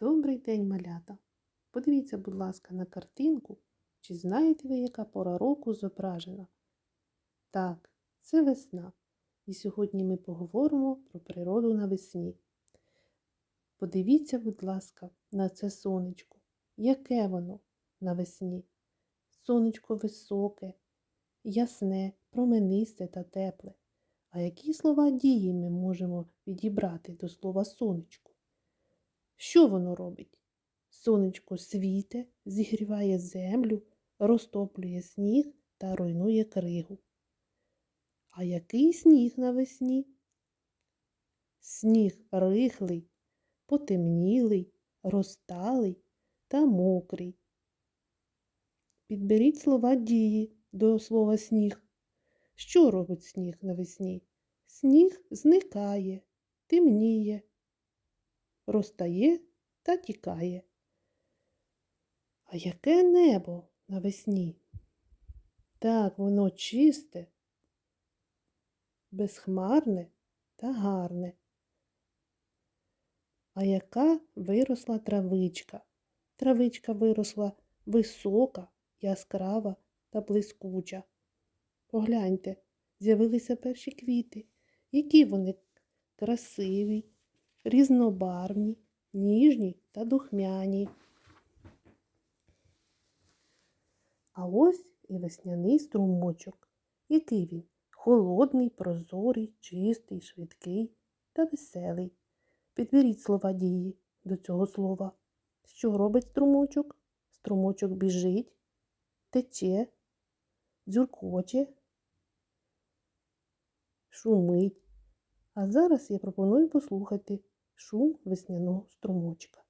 Добрий день, малята! Подивіться, будь ласка, на картинку. Чи знаєте ви, яка пора року зображена? Так, це весна. І сьогодні ми поговоримо про природу навесні. Подивіться, будь ласка, на це сонечко. Яке воно навесні? Сонечко високе, ясне, променисте та тепле. А які слова дії ми можемо відібрати до слова сонечко? Що воно робить? Сонечко світе, зігріває землю, розтоплює сніг та руйнує кригу. А який сніг навесні? Сніг рихлий, потемнілий, розталий та мокрий. Підберіть слова дії до слова сніг. Що робить сніг навесні? Сніг зникає, темніє, розтає та тікає. А яке небо навесні? Так, воно чисте, безхмарне та гарне. А яка виросла травичка? Травичка виросла висока, яскрава та блискуча. Погляньте, з'явилися перші квіти. Які вони красиві, різнобарвні, ніжні та духмяні. А ось і весняний струмочок. Який він? Холодний, прозорий, чистий, швидкий та веселий. Підберіть слова дії до цього слова. Що робить струмочок? Струмочок біжить, тече, дзюркоче, шумить. А зараз я пропоную послухати шум весняного струмочка.